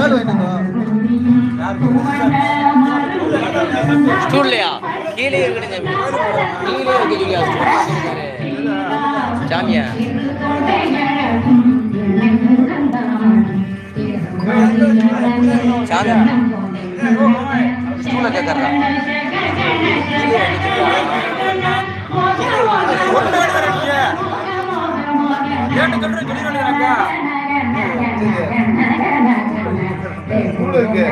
ஏழு ஸ்டூல்லையா? கீழே இருக்குதுங்க கீழே இருக்கிறீங்க சாமியா சாமியா ஸ்டூலை கேட்கறா கேட்டு சொல்றேன் சொல்லி நூல் இருக்கு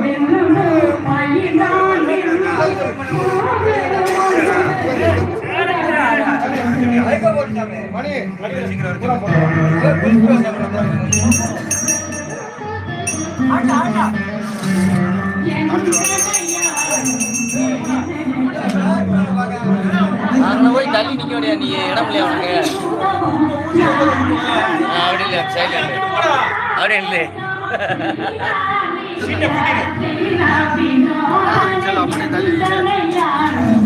Thank you. மணி அங்கே போய் தள்ளி நிற்க முடியாது நீ? இடம் இல்லையா உனக்கு? அப்படி இல்லை சைலண்ட் அப்படி இல்லை அப்படியே தள்ளி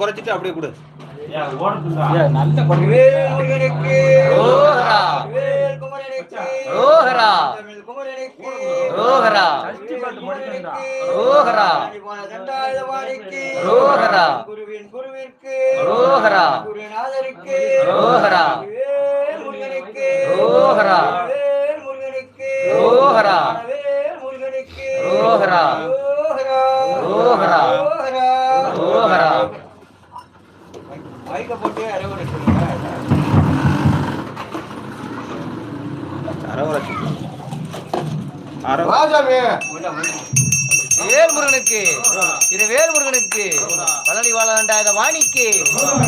குறைச்சிட்டு அப்படியே கொடு. நல்ல குமரனுக்கு. ரோஹரா. ரோஹரா. ரோஹரா. குருவின் குருவிற்கு. ரோஹரா. குருநாதருக்கு. ரோஹரா. முருகனுக்கு. ரோஹரா. முருகனுக்கு. ரோஹரா. முருகனுக்கு. ரோஹரா. ரோஹரா. ரோஹரா. ரோஹரா. அரை ஒரு ஓஹரா வேல்முருகனுக்கு திரு வேல்முருகனுக்கு பழனி வாழாண்டாய வாணிக்கு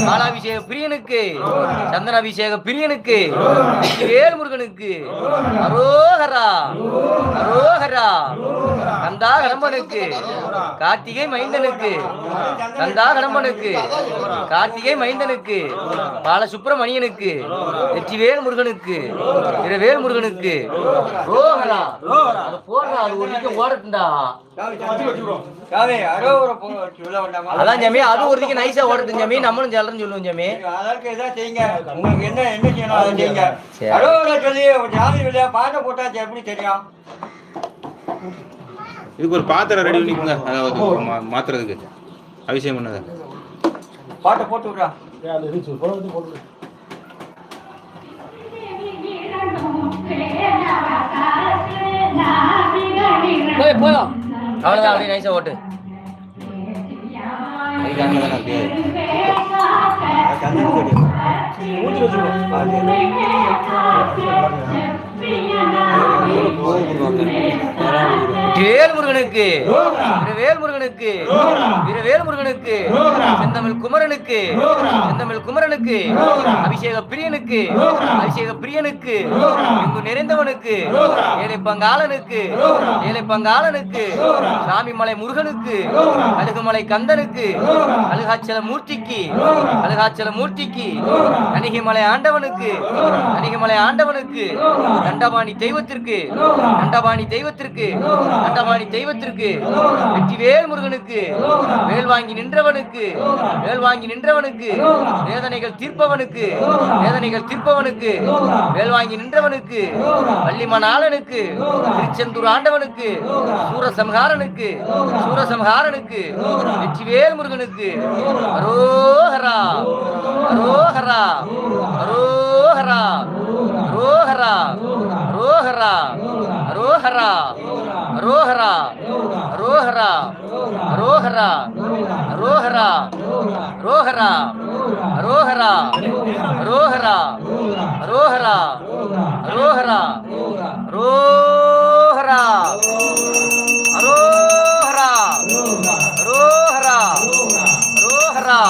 பாலாபிஷேக பிரியனுக்கு சந்தனாபிஷேக பிரியனுக்கு வேல்முருகனுக்கு அரோகரா அரோகரா கந்தா கடம்பனுக்கு கார்த்திகை மைந்தனுக்கு கந்தா கடம்பனுக்கு கார்த்திகை மைந்தனுக்கு பாலசுப்பிரமணியனுக்கு வெற்றிவேல் முருகனுக்கு இரவேல் முருகனுக்கு ரோகரா அது போடுறா அது ஒரு நிமிஷம் ஓடட்டும்டா. அதான் ஜமி அது ஒரு நிமிஷம் நைஸா ஓடட்டும் ஜமி. நம்மளும் ஜல்லன்னு சொல்லுவோம் ஜமி. அதற்கு எதாவது செய்யுங்க? உங்களுக்கு என்ன என்ன செய்யணும் அதை செய்யுங்க. சரி. அரோகரா சொல்லி இல்லையா? பாட்டை போட்டாச்சு எப்படி தெரியும்? இதுக்கு ஒரு பாத்திரம் ரெடி பண்ணிக்கோங்க அதாவது மாத்துறதுக்கு. அபிஷேகம் பண்ணது. பாட்டை போட்டு விட்றா. போய் போதும் அவ்வளோதான் அப்படியே நைஸாக ஓட்டு. அப்படியே முருகனுக்கு வேல் முருகனுக்கு வேல் முருகனுக்கு செந்தமிழ் குமரனுக்கு. செந்தமிழ் குமரனுக்கு. அபிஷேக பிரியனுக்கு. அபிஷேக பிரியனுக்கு. இங்கு நிறைந்தவனுக்கு. ஏழை பங்காளனுக்கு ஏழை பங்காளனுக்கு சாமிமலை முருகனுக்கு. அழுகுமலை கந்தனுக்கு. அழுகாச்சல மூர்த்திக்கு. அழுகாச்சல மூர்த்திக்கு. கணிகைமலை ஆண்டவனுக்கு. கணிகைமலை ஆண்டவனுக்கு. தண்டபாணி தெய்வத்திற்கு. தண்டபாணி தெய்வத்திற்கு. அட்டமாணி தெய்வத்திற்கு வெற்றிவேல் முருகனுக்கு வேல் வாங்கி நின்றவனுக்கு வேல் வாங்கி நின்றவனுக்கு வேதனைகள் தீர்ப்பவனுக்கு வேதனைகள் தீர்ப்பவனுக்கு வேல் வாங்கி நின்றவனுக்கு வள்ளிமணாளனுக்கு திருச்செந்தூர் ஆண்டவனுக்கு சூரசம்ஹாரனுக்கு சூரசம்ஹாரனுக்கு வெற்றிவேல் முருகனுக்கு அரோஹரா அரோஹரா அரோஹரா அரோஹரா அரோஹரா. அரோஹரா அரோஹரா அரோஹரா அரோஹரா அரோஹரா அரோஹரா அரோஹரா அரோஹரா அரோஹரா அரோஹரா அரோஹரா அரோஹரா அரோஹரா அரோஹரா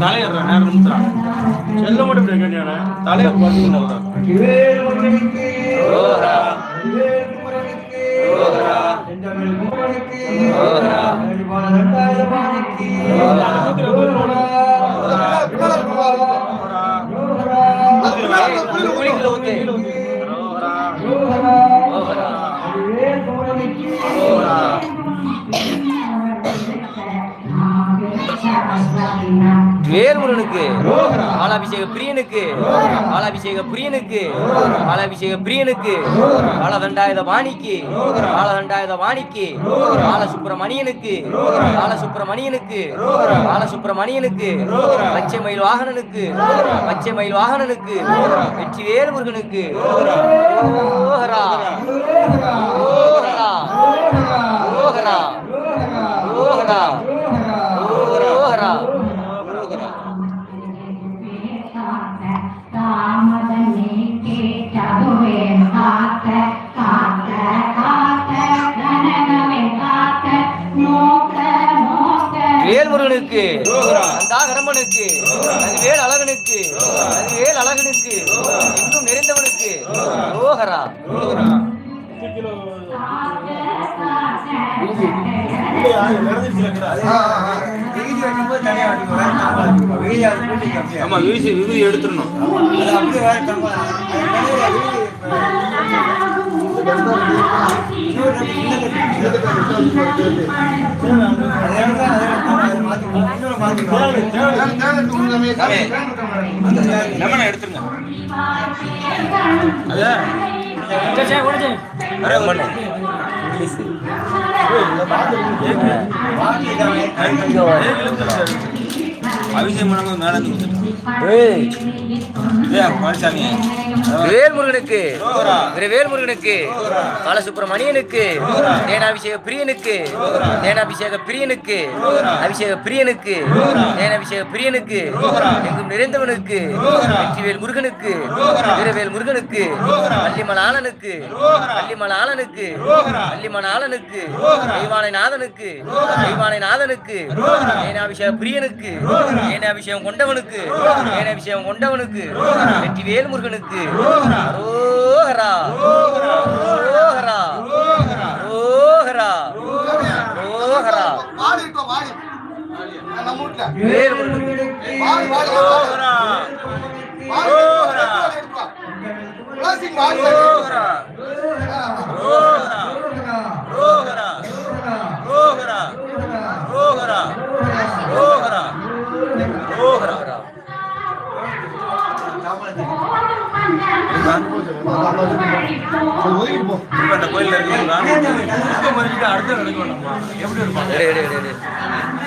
தலையர் நேரம் நிமிஷம் செல்ல மட்டும் கல்யாண தலைவர் வேல்முருகனுக்கு பாலாபிஷேக பிரியனுக்கு பாலாபிஷேக பிரியனுக்கு பாலாபிஷேக பிரியனுக்கு பாலதண்டாயுத வாணிக்கு பாலதண்டாயுத வாணிக்கு பாலசுப்பிரமணியனுக்கு பாலசுப்பிரமணியனுக்கு பாலசுப்பிரமணியனுக்கு பச்சை மயில் வாகனனுக்கு பச்சை மயில் வாகனனுக்கு வெற்றிவேல் முருகனுக்கு. ஓஹரா ஓஹரா ஓஹரா ஓஹரா. தாமதமே கேட்டதுவே காத்த காத்த காத்த கனகமே காத்த நோக்க நோக்க வேல்முருகனுக்கு தாகரமனுக்கு வேல் அழகனுக்கு வேல் அழகனுக்கு இன்னும் நிறைந்தவனுக்கு ரோகரா நடந்துச்சு வெடிக்க வைக்கும்போது தனியாக வெடிக்க போகிறேன் வெளியே அது கூட்டிக்க ஆமாம் வீசி விதி எடுத்துடணும் அது அப்படியே வேறு லெமனை எடுத்துருங்க அதான் रमन है? इंग्लिश से அபிஷேகம் பண்ணும்போது மேல இருந்து வேல்முருகனுக்கு. வேல்முருகனுக்கு. பாலசுப்பிரமணியனுக்கு தேனாபிஷேக பிரியனுக்கு. தேனாபிஷேக பிரியனுக்கு. அபிஷேக பிரியனுக்கு. தேனாபிஷேக பிரியனுக்கு. எங்கும் நிறைந்தவனுக்கு. வெற்றிவேல் முருகனுக்கு. வீரவேல் முருகனுக்கு. வள்ளிமலாளனுக்கு வள்ளிமலாளனுக்கு வள்ளிமலாளனுக்கு தெய்வானை நாதனுக்கு. தெய்வானை நாதனுக்கு. தேனாபிஷேக பிரியனுக்கு. ஏன அபிஷேகம் கொண்டவனுக்கு ஏன அபிஷேகம் கொண்டவனுக்கு வெற்றி வேல் முருகனுக்கு ரோஹரா ரோஹரா ரோஹரா ரோஹரா வேல் முருகனுக்கு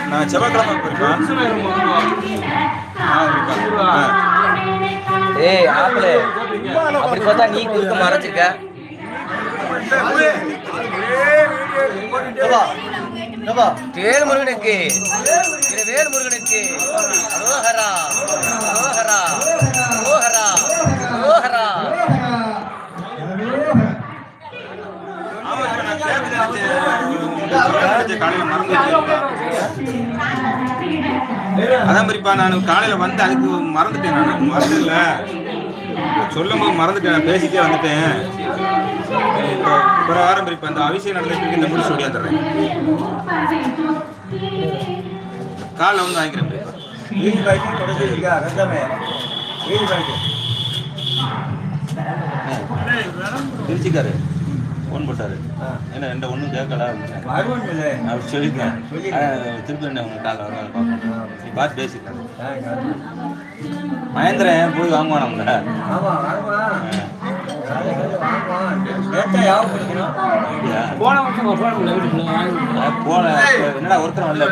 நான் செவ்வாய்க்கிழமை போயிருக்கேன். ஏய் ஆப்பிள. அப்படி பார்த்தா நீ குறுக்க மறைச்சிருக்க. வேல் முருகனுக்கு திரு வேல் முருகனுக்கு ரோஹரா ரோஹரா ரோஹரா ரோஹரா காலையில மறந்து அதான் மாதிரிப்பா நான் காலையில வந்து அதுக்கு மறந்துட்டேன் நான். மறந்துடல சொல்லும் போது மறந்துட்டேன். பேசிட்டே வந்துட்டேன். இப்போ ஒரு வாரம் பிரிப்பா இந்த அபிஷேகம் நடந்துட்டு இந்த முடிச்சு ஓடியாந்துடுறேன் காலைல வந்து வாங்கிக்கிறேன் திருச்சிக்காரு ஃபோன் போட்டாரு. என்ன ரெண்டு ஒன்றும் கேட்கல. வருவோம் இல்லை அவர் சொல்லியிருக்கேன் திருப்பி என்ன உங்க காலைல வர நீ பார்த்து பேசிக்கிறேன் மகேந்திரன் போய் வீட்டுக்கு ஆ, போன என்னடா ஒருத்தர் வரல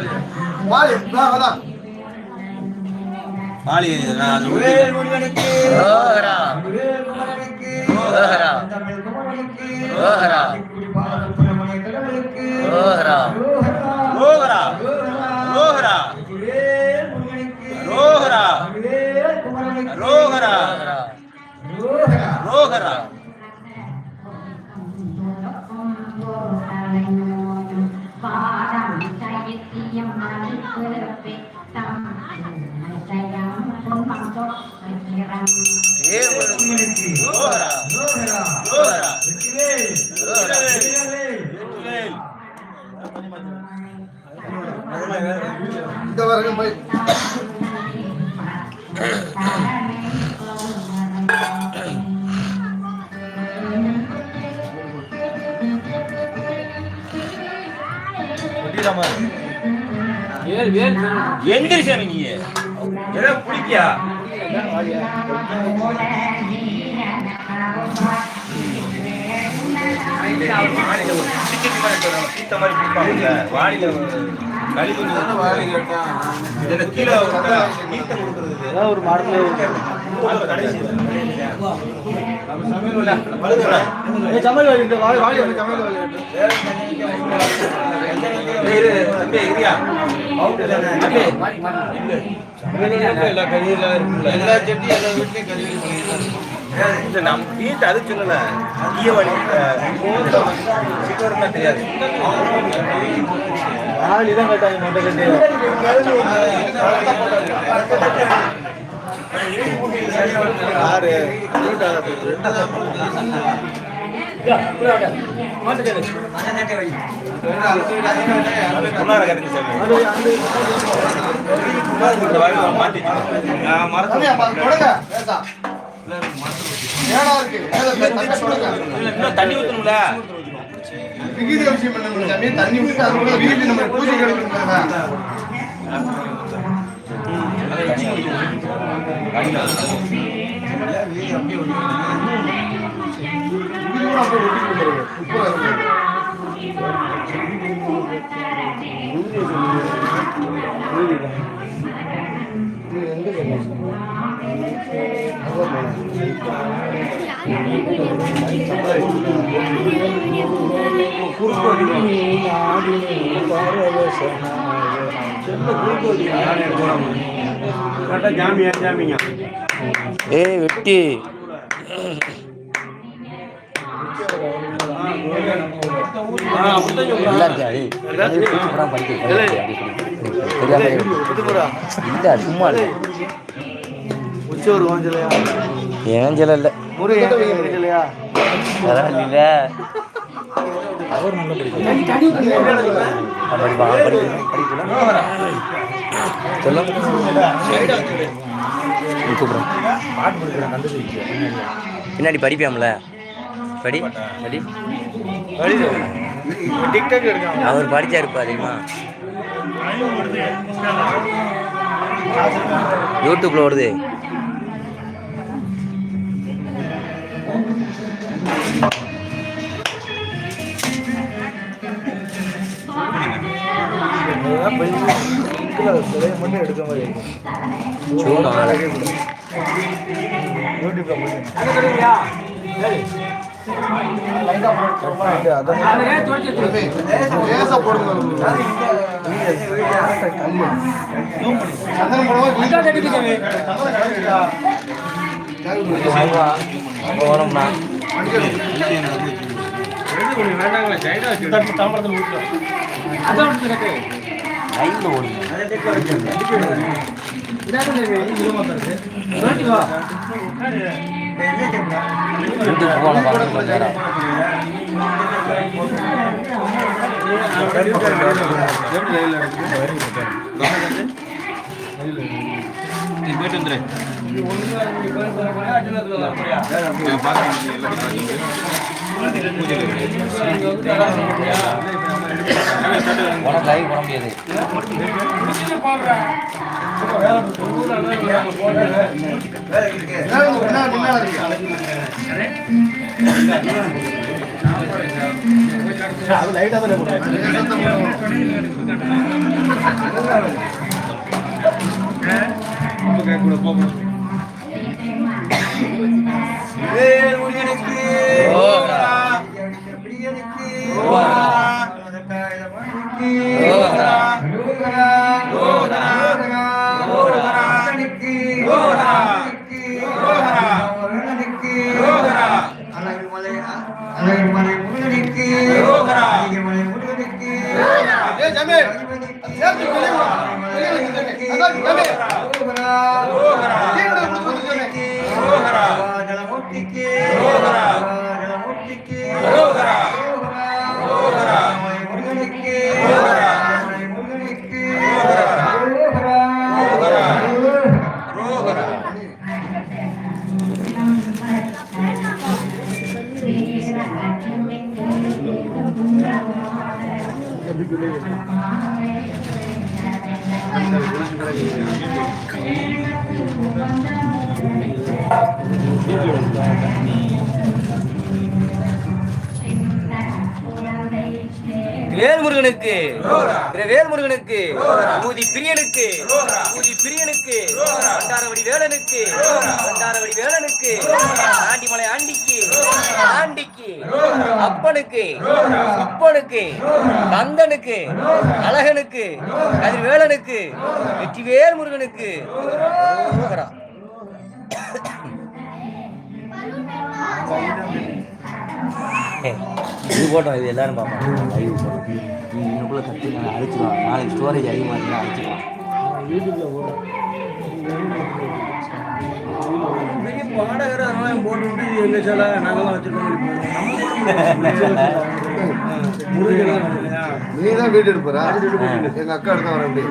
மாலி நான் அது வேல் ஊட்டி- முருகனுக்கு ஓஹரா. வேல் முருகனுக்கு ஓஹரா. தமிழ் குமரனுக்கு ஓஹரா. சுப்பிரமணிய கடவுளுக்கு ஓஹரா. ரோகரா ரோகரா வேல் முருகனுக்கு ரோகரா வேல் குமரனுக்கு ரோகரா ரோகரா ரோகரா பாடம் சைத்தியம் மறுபிறப்பே தம் ஜயம் துன்பம் தொற்றிரம் வேல் வேல் எந்திரி சாமி நீ ஏதோ பிடிக்கியா தீத்த மாதிரி பிடிப்பாங்கல்ல வாடியில ஒரு மாடல் சமையல் வாங்கிட்டு வாய் வாய் சமையல் எல்லா எல்லா வீட்லயும் வீட்டு அது சொல்லல ஈய தெரியாது ஆள் இதான் கேட்டாங்க மொட்டை கட்டி. யாரு முன்னால கரைஞ்சி சாமி இந்த வாய் விஷயம் நான் சாமி தண்ணி விட்டு அது கூட வீட்டுல நம்ம பூஜை கிடைக்கிறதா ஏய் வெட்டி. நல்லா படிக்க தெரியாம இல்ல சும்மா இல்ல வாஞ்சலையா ஏஞ்சல இல்ல அவர் நல்லா பின்னாடி படிப்பியாம்ல படி படி. அவர் படிச்சா இருப்பா தெரியுமா யூடியூப்ல வருது மட்டும் எடுக்க மாதிரி இருக்கும் லைன்ல ஓடுங்க யூடியூப் போன பாருங்க நேரம். போயிட்டு வந்துரு பார்க்கறேன், உனக்கு லைவ் பண்ண முடியாது அது லைட்டா தான் போடுறேன் வேல் முருகனுக்கு வேல்முருகனுக்கு வேல்முருகனுக்கு மூதி பிரியனுக்கு மூதி பிரியனுக்கு வண்டாரவடி வேலனுக்கு வண்டாரவடி வேலனுக்கு ஆண்டிமலை ஆண்டிக்கு ஆண்டிக்கு அப்பனுக்கு அப்பனுக்கு கந்தனுக்கு அழகனுக்கு கதிர்வேலனுக்கு வெற்றிவேல் முருகனுக்கு. இது போட்டோம் இது எல்லாரும் பார்ப்போம். லைவ் போட்டோம் நீ இன்னுக்குள்ள கத்தி நான் அழிச்சிடுவான் நாளைக்கு ஸ்டோரேஜ் அதிகமாக இருந்தால் அழிச்சிடுவான் பெரிய பாடகர் அதெல்லாம் போட்டு விட்டு எங்க சில நகலாம் வச்சிருக்கோம் நீ தான் வீடு எடுப்பா எங்க அக்கா எடுத்து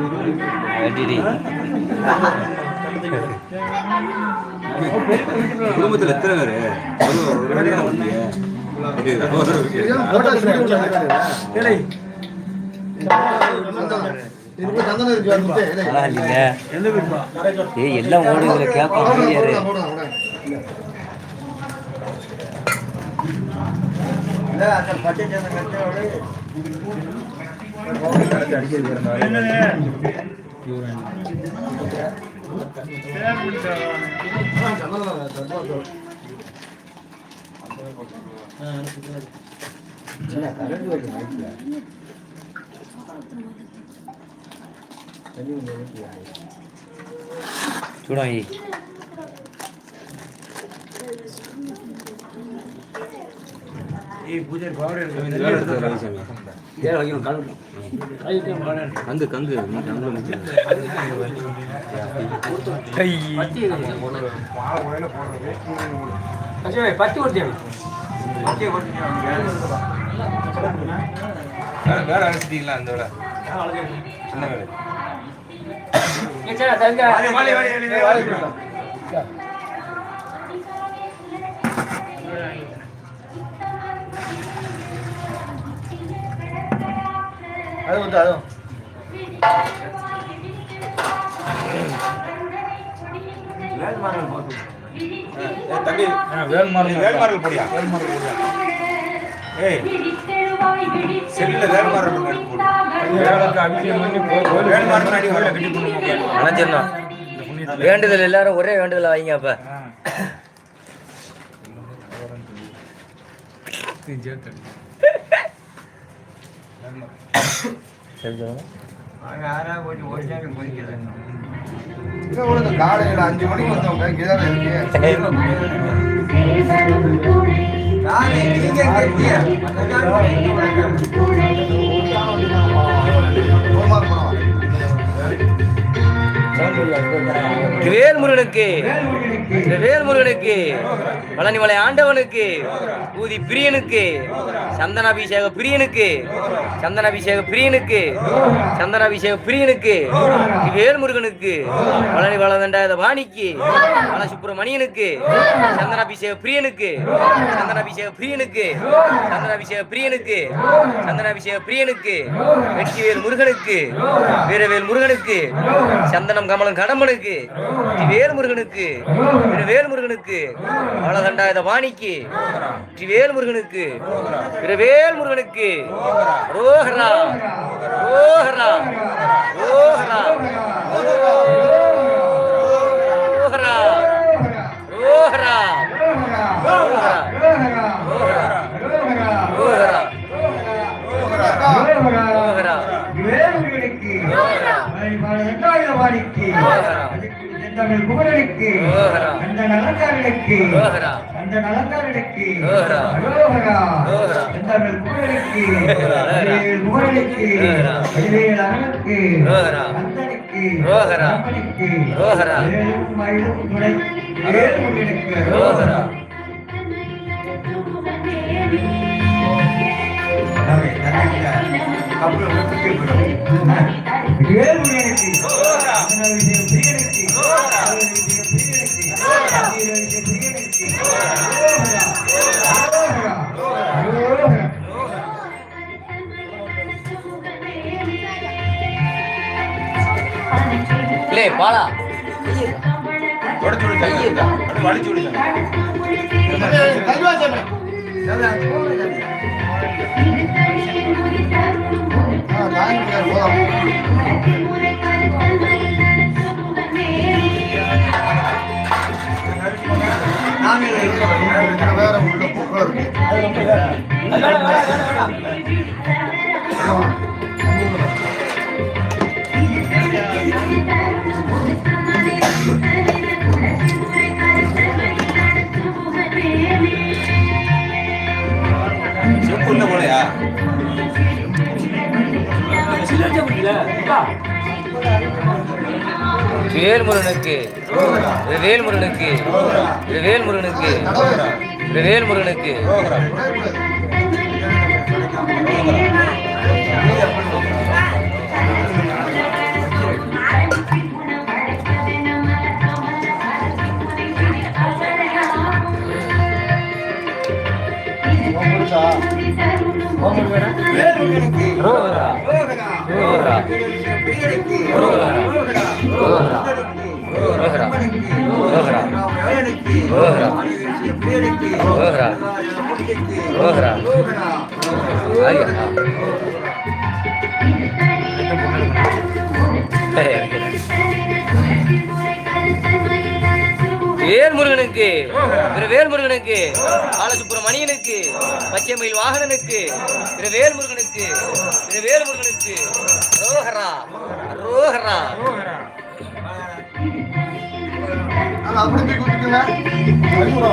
குடும்பத்துல எத்தனை பேரு போட்டோ ஏய், எல்லாம் ஓடுதுல கேட்பான் என்ன, கரண்ட் வருது நைட்ல. தண்ணி கொஞ்சம் ஊத்தியா? చూడండి ఈ పూజ బాగా இந்த வேலை எடுத்து ரவிசாமி. கங்கு கங்கு நீ கங்குல முக்கியம். பத்தி கொடுத்தேன் வேற வேற அழைச்சிட்டீங்களா அந்த வேலை சின்ன வேலை அது வந்து அதுவும் தம்பி. நீ வேல்மாரல் போடியா? ஏய் செல்லுல ஒண்ணு எடுத்து போடு வேல்மாரல் அடி கோயில கட்டி போடணும் அணைச்சிடணும் வேண்டுதல் எல்லாரும் ஒரே வேண்டுதல் வைங்க அப்ப காலையில அஞ்சு மணிக்கு வந்தவங்க இருக்கு நானே நீங்க கட்டிய வேல் முருகனுக்கு வேல் முருகனுக்கு பழனிமலை ஆண்டவனுக்கு ஊதி பிரியனுக்கு சந்தனாபிஷேக பிரியனுக்கு சந்தனாபிஷேக பிரியனுக்கு சந்தனாபிஷேக பிரியனுக்கு வேல் முருகனுக்கு பழனி வளதண்டாத வாணிக்கு பல சுப்பிரமணியனுக்கு சந்தனாபிஷேக பிரியனுக்கு சந்தனாபிஷேக பிரியனுக்கு சந்தனாபிஷேக பிரியனுக்கு சந்தனாபிஷேக பிரியனுக்கு வெற்றிவேல் முருகனுக்கு வீரவேல் முருகனுக்கு சந்தனம் கமலம் என் கடம்பனுக்கு ஸ்ரீ வேல்முருகனுக்கு திரு வேல்முருகனுக்கு அழகண்டாயுத வாணிக்கு ஸ்ரீ வேல்முருகனுக்கு திரு வேல்முருகனுக்கு ரோஹரா ரோஹரா ரோஹரா ரோஹரா அந்த நலக்காரனுக்கு அந்த நலக்காரனுக்கு அரோகரா அந்த முகனுக்கு முகனுக்கு பதினேழு அரனுக்கு அந்தனுக்கு அப்பனுக்கு ஏழும் மயிலும் துணை ஏழு எனக்கு அரோகரா அப்புறம் ஏழு எனக்கு பிளே பாலா. உடச்சு விடுங்க. ஐயா வலிச்சு விடுங்க. ஆ வேற உள்ள பூக்கள் இருக்கு செம்புள்ள போலையா வேல்முருகனுக்கு இது வேல்முருகனுக்கு. இது வேல்முருகனுக்கு. இது வேல்முருகனுக்கு. ரோகரா ரோகரா ரோகரா ரோகரா ரோகரா வேல்முருகனுக்கு திரு வேல்முருகனுக்கு பாலசுப்பிரமணியனுக்கு பச்சைமயில் வாகனனுக்கு திரு வேல்முருகனுக்கு திரு வேல்முருகனுக்கு ரோஹரா ரோஹரா అది కూడా.